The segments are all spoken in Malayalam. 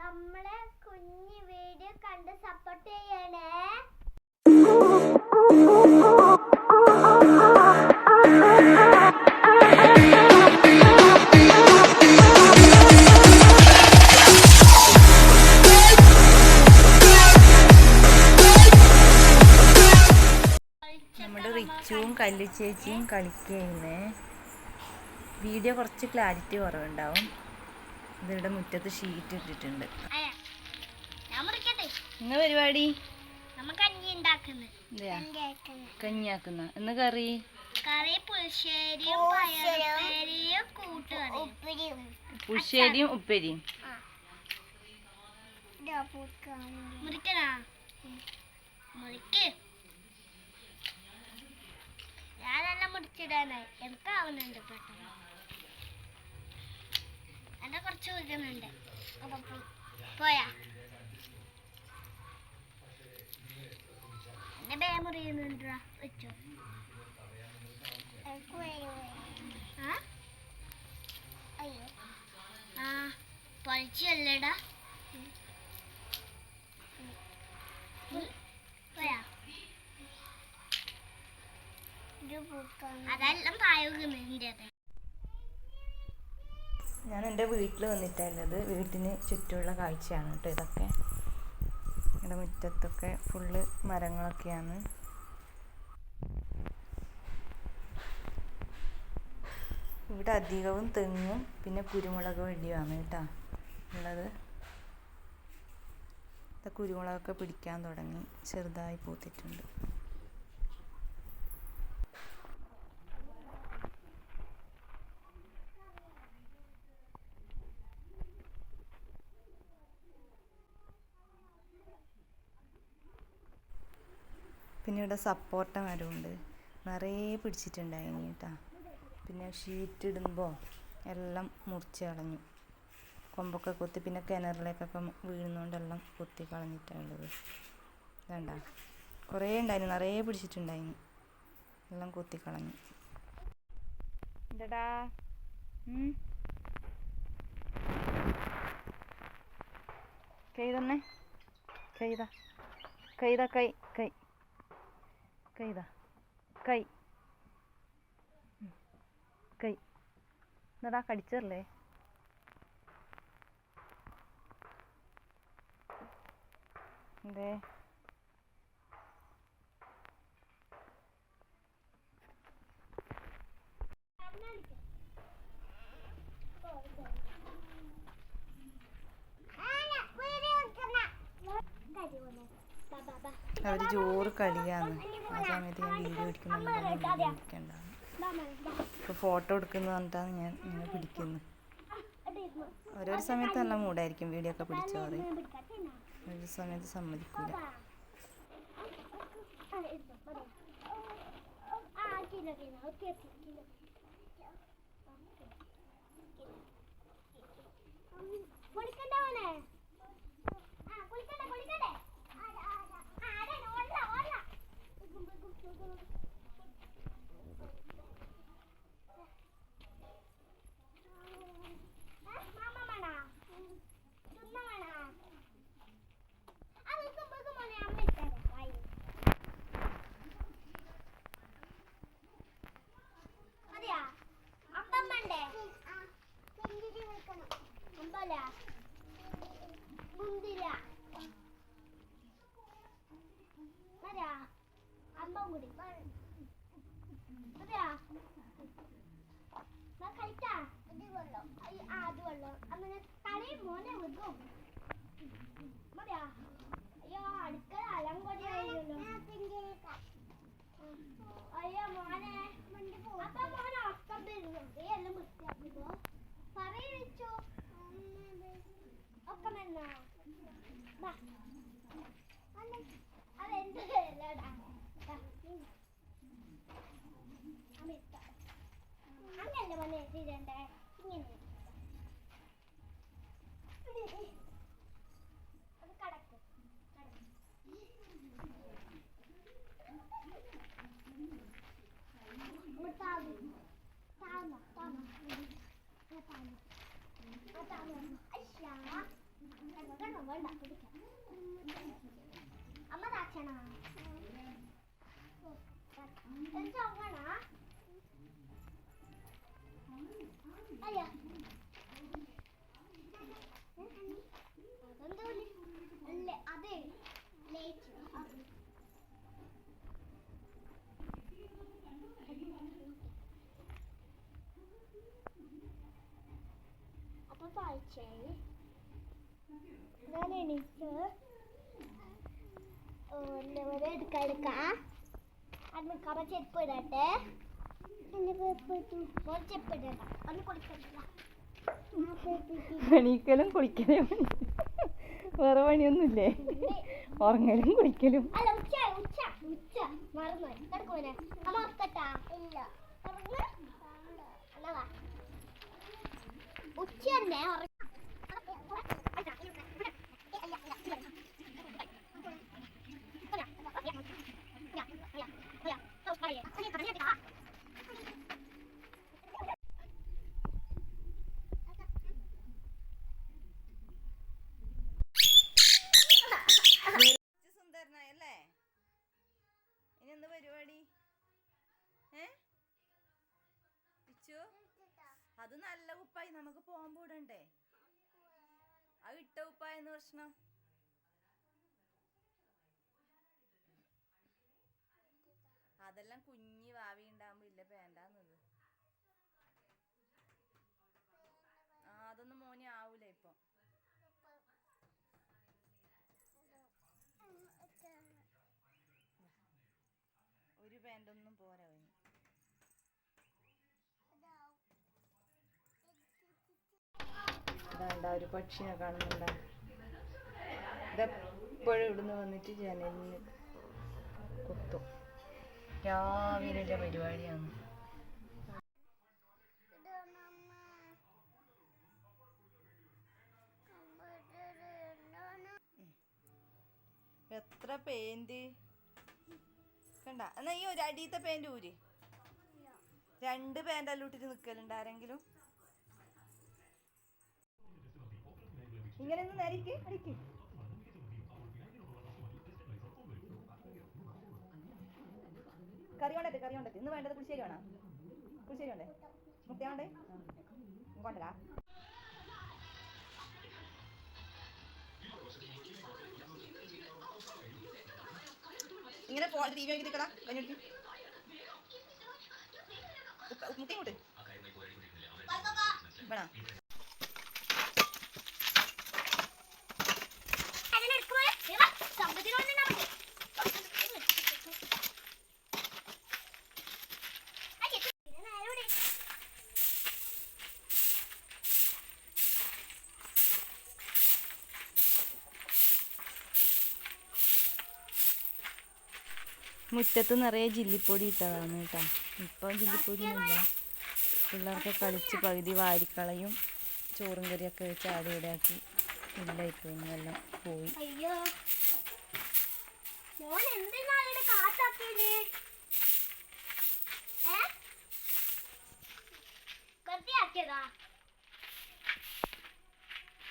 നമ്മളെ കുഞ്ഞു വീഡിയോ കണ്ട് സപ്പോർട്ട് ചെയ്യണേ. നമ്മുടെ റിച്ചുവും കല്ലു ചേച്ചിയും കളിക്കുന്നേ വീഡിയോ കുറച്ച് ക്ലാരിറ്റി കുറവുണ്ടാവും. ഇതിവിടെ മുറ്റത്ത് ഷീറ്റ് ഇട്ടിട്ടുണ്ട്. ഇന്ന് പരിപാടി? കഞ്ഞിയാക്കുന്ന. ഇന്ന് കറി? കറി പുളിശ്ശേരിയും ഉപ്പേരിയും മുറിക്കണാ? മുറിക്ക്. ഞാനെല്ലാം മുറിച്ചിടാനായി. എനിക്കാവുന്നുണ്ട് പെട്ടെന്ന്. എന്റെ കുറച്ച് മുറിക്കുന്നുണ്ട് അപ്പൊ പോയാ. എന്റെ ബേ മുറിയുന്നുണ്ടാ വെച്ചോ. ആ? പൊളിച്ചല്ലേടാ പോയാ. അതെല്ലാം പായുന്നുണ്ട് ഞാൻ എന്റെ വീട്ടിൽ വന്നിട്ടുള്ളത് വീട്ടിന് ചുറ്റുമുള്ള കാഴ്ചയാണ് കേട്ടോ ഇതൊക്കെ. ഇവിടെ മുറ്റത്തൊക്കെ ഫുള്ള് മരങ്ങളൊക്കെയാണ്. ഇവിടെ അധികവും തെങ്ങും പിന്നെ കുരുമുളക് വേണ്ടിയാണ് കേട്ടോ ഉള്ളത്. കുരുമുളകൊക്കെ പിടിക്കാൻ തുടങ്ങി. ചെറുതായി പൂത്തിട്ടുണ്ട്. പിന്നെ ഇവിടെ സപ്പോർട്ട മരമുണ്ട് നിറയെ പിടിച്ചിട്ടുണ്ട് കേട്ടോ. പിന്നെ ഷീറ്റ് ഇടുമ്പോൾ എല്ലാം മുറിച്ച് കളഞ്ഞു. കൊമ്പൊക്കെ കൊത്തി പിന്നെ കിണറിലേക്കൊക്കെ വീഴുന്നോണ്ടെല്ലാം കൊത്തി കളഞ്ഞിട്ടുള്ളത് വേണ്ട കുറേ ഉണ്ടായിരുന്നു. നിറയെ പിടിച്ചിട്ടുണ്ടായിന് എല്ലാം കൊത്തി കളഞ്ഞു. എന്താടാ കൈ തന്നെ. കൈതാ കൈതാ കൈ കൈ. കൈതാ കൈ. കൈ. എന്നടാ കടിച്ചല്ലേ എന്തേ? അവർ ചോറ് കളിയാന്ന് ആ സമയത്ത് ഞാൻ വീഡിയോ എടുക്കണ്ടാണ് ഇപ്പോൾ ഫോട്ടോ എടുക്കുന്ന പറഞ്ഞിട്ടാണ് ഞാൻ ഇങ്ങനെ പിടിക്കുന്നത് ഓരോരോ സമയത്ത് നല്ല മൂടായിരിക്കും വീഡിയോ ഒക്കെ പിടിച്ചു ഒരു സമയത്ത് സമ്മതിക്കൂല. കുളിക്കണ്ടവനെ ആ കുളിക്കട്ടെ കുളിക്കട്ടെ ആരാ, ആരാ, ആരാ, ഓടലാ, ഓടലാ. ബിഗും, ബിഗും, ബിഗും. ആ, മാമ വേണോ? ചുന്ന വേണോ? ആ, ബിഗും, ബിഗും മോനെ, അമ്മ ഇട്ടുതരാം, വായി. മതിയോ? അപ്പം വേണ്ടേ? അമ്പല മുന്തിര മരാ അമ്പം കൂടി മതിയാ കഴിച്ചാ ഇത് വെള്ളം ആ അത് വെള്ളം അങ്ങനെ തലയും മോനെ വിടും മതിയാ അയ്യോ മോനെ അപ്പൊ മോനെ ഒപ്പം വരുന്നു എല്ലാം വൃത്തിയാക്കിക്കോ പറയൂ വെച്ചു ഒക്കെ മെന്നാ ഇങ്ങനെയല്ല മല എഴുതിയിടണ്ടേ ഇങ്ങനെ അത് കടക്ക്. അമ്മ താക്ഷണ ചോങ്ങണ അപ്പൊ വായിച്ചേ ഞാൻ എണീറ്റ് എന്താ പറയുക എടുക്കാം എടുക്കാം അത് നിൽക്കാമ ചെരുപ്പ് ഇടട്ടെ എണീക്കലും കുളിക്കലും വേറെ പണിയൊന്നുമില്ലേ? ഉറങ്ങലും കുളിക്കലും. അല്ല ഉച്ച ഉപ്പായി നമുക്ക് പോകാൻ പോടണ്ടേ? അത് ഇട്ട ഉപ്പായെന്ന് പ്രശ്നം. അതെല്ലാം കുഞ്ഞി വാവി ഉണ്ടാകുമ്പോ ഇല്ല വേണ്ടാന്നത് ആ അതൊന്നും മോനെ ആവൂല ഇപ്പൊ. ഒരു പാന്റൊന്നും പോരാ അവന്. അതാണ്ട ഒരു പക്ഷിനെ കാണുന്നുണ്ട. ഇതെപ്പോഴും ഇവിടുന്ന് വന്നിട്ട് ജനലിന് കുത്തും. രാവിലെ പരിപാടിയാണ്. എത്ര പെയിന്റ് കണ്ട എന്നാ ഈ ഒരു അടിയത്തെ പെയിന്റ് ഊര്. രണ്ട് പാന്റെല്ലാം അല്ലൂട്ടിട്ട് നിൽക്കലുണ്ട് ആരെങ്കിലും? ഇങ്ങനെ ഒന്ന് നരിക്ക് അടിക്ക്. കറി കൊണ്ടേ കറി കൊണ്ടേ ഇന്ന് വേണ്ടത് പുളിശ്ശേരി വേണോ? പുളിശ്ശേരി വേണ്ടേ? മുട്ട വേണ്ടേ? കൊണ്ടരാ ഇങ്ങനെ പോ ടി വി നിൽക്കടാ കഴിഞ്ഞിട്ട് മുട്ട ഇങ്ങോട്ട്. വേണോ? മുറ്റത്ത് നിറയെ ജില്ലിപ്പൊടി ഇട്ടതാണ് കേട്ടോ. ഇപ്പം ജില്ലിപ്പൊടി ഒന്നുമില്ല പിള്ളേർക്ക് കളിച്ച് പകുതി വാരിക്കളയും ചോറും കറിയൊക്കെ വെച്ച് ആടെ ഇവിടെ ആക്കി ഇല്ല ഇപ്പോൾ എല്ലാം പോയി. മോൻ എന്തിനാ ഇവിടെ കാത്താക്കിയത് ഏ വെറുതെ ആക്കിയതാ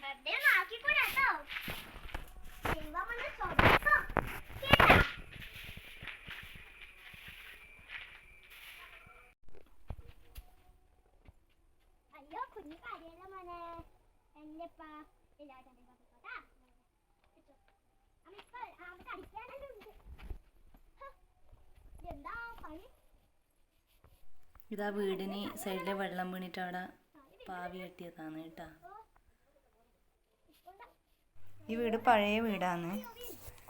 വെറുതെ ഒന്നും ആക്കിക്കൂടാ കേട്ടോ ദൈവമെന്ന് സ്വന്തം കേട്ടാ അയ്യോ കുഞ്ഞു കാര്യല്ല മോനെ എന്റെ അപ്പ എല്ലാവരും കേട്ടാ അമ്മ അമ്മ അടിക്കാനുണ്ട് എന്താ പണി ഇതാ വീടിന് സൈഡിലെ വെള്ളം വീണിട്ട് അവിടെ പാവി കെട്ടിയതാണ് കേട്ടാ. ഈ വീട് പഴയ വീടാണ്.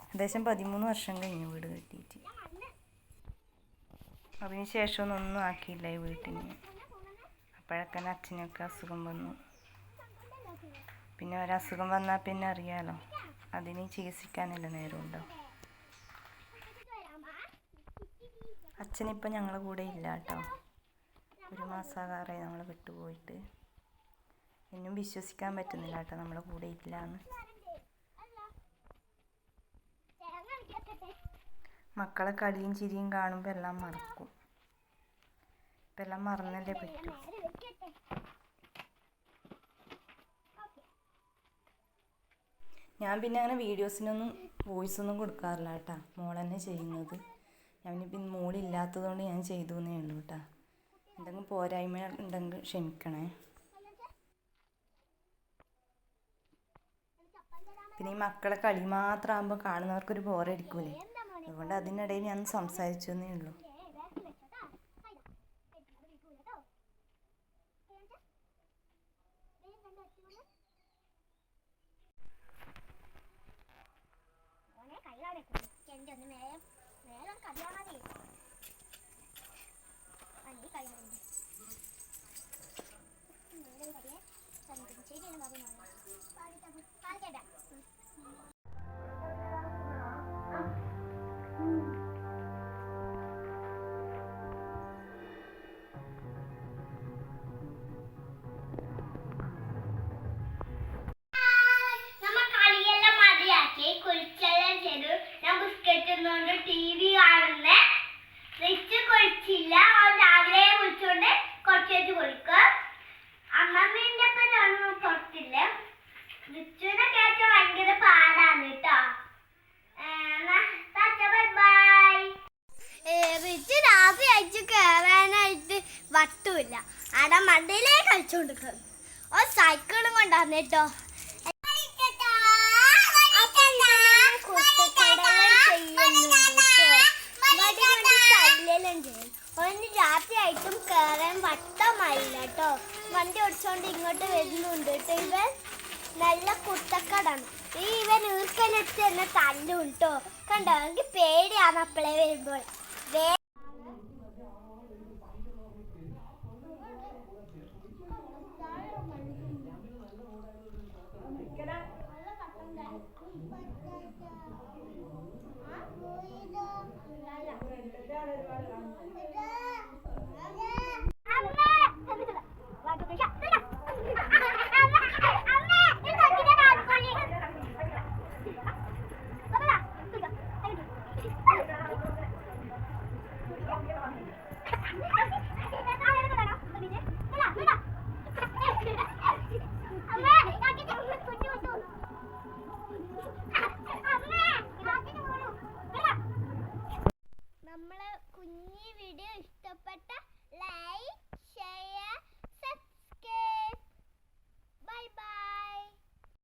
ഏകദേശം പതിമൂന്ന് വർഷം കഴിഞ്ഞു വീട് കെട്ടിയിട്ട്. അതിന് ശേഷം ഒന്നും ആക്കിയില്ല ഈ വീട്ടിന്. അപ്പോഴൊക്കെ അച്ഛനൊക്കെ അസുഖം വന്നു. പിന്നെ ഒരസുഖം വന്നാൽ പിന്നെ അറിയാലോ. അതിന് ചികിത്സിക്കാനല്ല നേരമുണ്ടോ അച്ഛനിപ്പോൾ ഞങ്ങളുടെ കൂടെ ഇല്ല കേട്ടോ. ഒരു മാസമാകാറായി നമ്മൾ വിട്ടുപോയിട്ട്. എന്നും വിശ്വസിക്കാൻ പറ്റുന്നില്ല കേട്ടോ നമ്മളെ കൂടെ ഇല്ല എന്ന് മക്കളെ കളിയും ചിരിയും കാണുമ്പോൾ എല്ലാം മറക്കും. ഇപ്പം എല്ലാം മറന്നല്ലേ പറ്റൂ. ഞാൻ പിന്നെ അങ്ങനെ വീഡിയോസിനൊന്നും വോയിസ് ഒന്നും കൊടുക്കാറില്ല കേട്ടാ. മോൾ തന്നെ ചെയ്യുന്നത്. ഞാൻ പിന്നെ മോളില്ലാത്തതുകൊണ്ട് ഞാൻ ചെയ്തു എന്നേ ഉള്ളൂ കേട്ടാ. എന്തെങ്കിലും പോരായ്മ ഉണ്ടെങ്കിൽ ക്ഷമിക്കണേ. പിന്നെ ഈ മക്കളെ കളി മാത്രമാകുമ്പോൾ കാണുന്നവർക്കൊരു ബോറടിക്കൂലേ. അതുകൊണ്ട് അതിനിടയിൽ ഞാൻ സംസാരിച്ചു എന്നേ ഉള്ളൂ. എന്റെ ഒന്ന് കറിയാ മതി ആ ശരിയാണ് വട്ടമായില്ല കേട്ടോ. വണ്ടി ഓടിച്ചോണ്ട് ഇങ്ങോട്ട് വരുന്നുണ്ട് കേട്ടോ ഇവൻ. നല്ല കുത്തക്കടാണ്. ഈ ഇവൻ ഈർക്കലെടുത്ത് തന്നെ തല്ലും കേട്ടോ. കണ്ടോ? എനിക്ക് പേടിയാണ് അപ്പളെ വരുമ്പോൾ. വേ നമ്മളെ